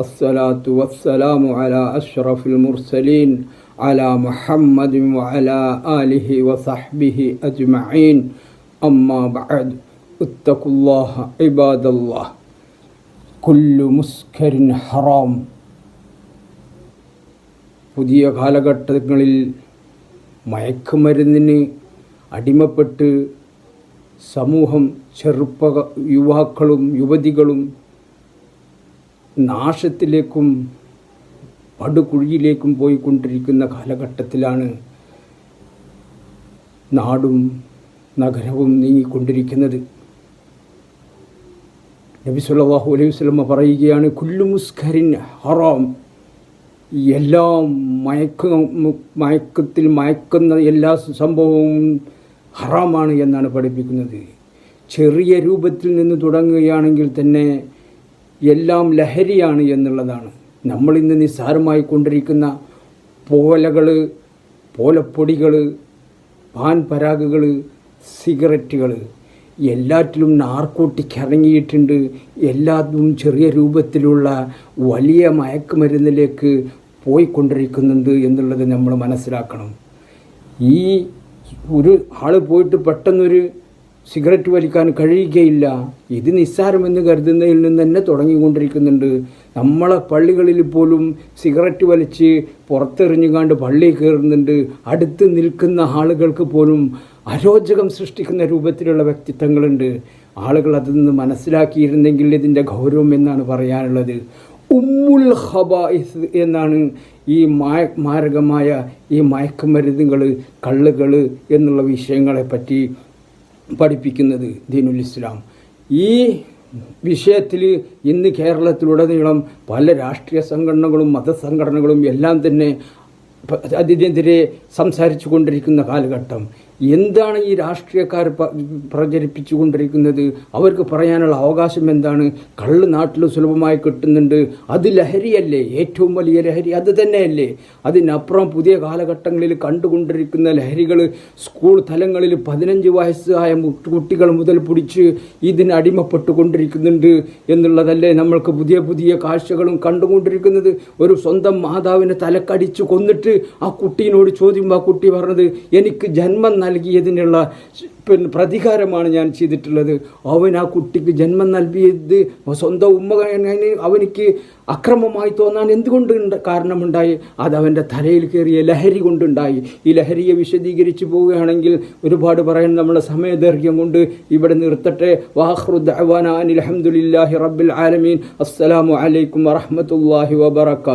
الصلاة والسلام على أشرف المرسلين على محمد وعلى آله وصحبه أجمعين أما بعد اتقوا الله عباد الله كل مسكر حرام പുതിയ കാലഘട്ടങ്ങളിൽ മയക്കുമരുന്നിന് അടിമപ്പെട്ട് സമൂഹം ചെറുപ്പ യുവാക്കളും യുവതികളും നാശത്തിലേക്കും പടുകുഴിയിലേക്കും പോയിക്കൊണ്ടിരിക്കുന്ന കാലഘട്ടത്തിലാണ് നാടും നഗരവും നീങ്ങിക്കൊണ്ടിരിക്കുന്നത്. നബി സല്ലല്ലാഹു അലൈഹി വസല്ലമ പറയുകയാണ് കുല്ലു മുസ്കരിൻ ഹറാം. എല്ലാ മയക്ക മയക്കത്തിൽ മയക്കുന്ന എല്ലാ സംഭവവും ഹറാമാണ് എന്നാണ് പഠിപ്പിക്കുന്നത്. ചെറിയ രൂപത്തിൽ നിന്ന് തുടങ്ങുകയാണെങ്കിൽ തന്നെ എല്ലാം ലഹരിയാണ് എന്നുള്ളതാണ്. നമ്മൾ ഇന്ന് നിസ്സാരമായി കൊണ്ടിരിക്കുന്ന പോലകൾ പോലപ്പൊടികൾ പാൻ പരാഗുകൾ സിഗരറ്റുകൾ എല്ലാറ്റിലും നാർക്കോട്ടിക് ഇറങ്ങിയിട്ടുണ്ട് എല്ലാതും ചെറിയ രൂപത്തിലുള്ള വലിയ മയക്കുമരുന്നിലേക്ക് പോയിക്കൊണ്ടിരിക്കുന്നുണ്ട് എന്നുള്ളത് നമ്മൾ മനസ്സിലാക്കണം. ഈ ഒരു ആൾ പോയിട്ട് പെട്ടെന്നൊരു സിഗരറ്റ് വലിക്കാൻ കഴിയുകയില്ല. ഇത് നിസ്സാരമെന്ന് കരുതുന്നതിൽ നിന്ന് തന്നെ തുടങ്ങിക്കൊണ്ടിരിക്കുന്നുണ്ട്. നമ്മളെ പള്ളികളിൽ പോലും സിഗരറ്റ് വലിച്ച് പുറത്തെറിഞ്ഞുകാണ്ട് പള്ളി കയറുന്നുണ്ട്. അടുത്ത് നിൽക്കുന്ന ആളുകൾക്ക് പോലും അരോചകം സൃഷ്ടിക്കുന്ന രൂപത്തിലുള്ള വ്യക്തിത്വങ്ങളുണ്ട്. ആളുകൾ അതിൽ നിന്ന് മനസ്സിലാക്കിയിരുന്നെങ്കിൽ ഇതിന്റെ ഗൗരവം എന്നാണ് പറയാനുള്ളത്. ഉമ്മുൽ ഹബായിസ് എന്നാണ് ഈ മായ മാരകമായ ഈ മയക്കുമരുന്നുകൾ കള്ളുകൾ എന്നുള്ള വിഷയങ്ങളെ പറ്റി പഠിപ്പിക്കുന്നത് ദീനുൽ ഇസ്ലാം. ഈ വിഷയത്തിൽ ഇന്ന് കേരളത്തിലുടനീളം പല രാഷ്ട്രീയ സംഘടനകളും മതസംഘടനകളും എല്ലാം തന്നെ അതിനെതിരെ സംസാരിച്ചു കൊണ്ടിരിക്കുന്ന കാലഘട്ടം. എന്താണ് ഈ രാഷ്ട്രീയക്കാർ പ്രചരിപ്പിച്ചു കൊണ്ടിരിക്കുന്നത് അവർക്ക് പറയാനുള്ള അവകാശം എന്താണ്? കള്ള് നാട്ടിൽ സുലഭമായി കിട്ടുന്നുണ്ട്. അത് ലഹരിയല്ലേ? ഏറ്റവും വലിയ ലഹരി അത് തന്നെയല്ലേ? അതിനപ്പുറം പുതിയ കാലഘട്ടങ്ങളിൽ കണ്ടുകൊണ്ടിരിക്കുന്ന ലഹരികൾ സ്കൂൾ തലങ്ങളിൽ പതിനഞ്ച് വയസ്സായ കുട്ടികൾ മുതൽ പിടിച്ച് ഇതിന് അടിമപ്പെട്ടു കൊണ്ടിരിക്കുന്നുണ്ട് എന്നുള്ളതല്ലേ നമ്മൾക്ക് പുതിയ പുതിയ കാഴ്ചകളും കണ്ടുകൊണ്ടിരിക്കുന്നത്? ഒരു സ്വന്തം മാതാവിനെ തലക്കടിച്ച് കൊന്നിട്ട് ആ കുട്ടീനോട് ചോദ്യം ആ കുട്ടി പറഞ്ഞത് എനിക്ക് ജന്മം നൽകിയതിനുള്ള പിന്നെ പ്രതികാരമാണ് ഞാൻ ചെയ്തിട്ടുള്ളത്. അവൻ ആ കുട്ടിക്ക് ജന്മം നൽകിയത് സ്വന്തം ഉമ്മ അവനിക്ക് അക്രമമായി തോന്നാൻ എന്തുകൊണ്ട് കാരണമുണ്ടായി? അത് അവന്റെ തലയിൽ കയറിയ ലഹരി കൊണ്ടുണ്ടായി. ഈ ലഹരിയെ വിശദീകരിച്ചു പോവുകയാണെങ്കിൽ ഒരുപാട് പറയാൻ നമ്മളെ സമയദൈർഘ്യം കൊണ്ട് ഇവിടെ നിർത്തട്ടെ. വാഹ്റുദ്വാന അലഹമുല്ലാഹി റബ്ബിൽ ആലമീൻ. അസ്സലാമു അലൈക്കും വറഹമത്തല്ലാഹി വബർക്കാത്തു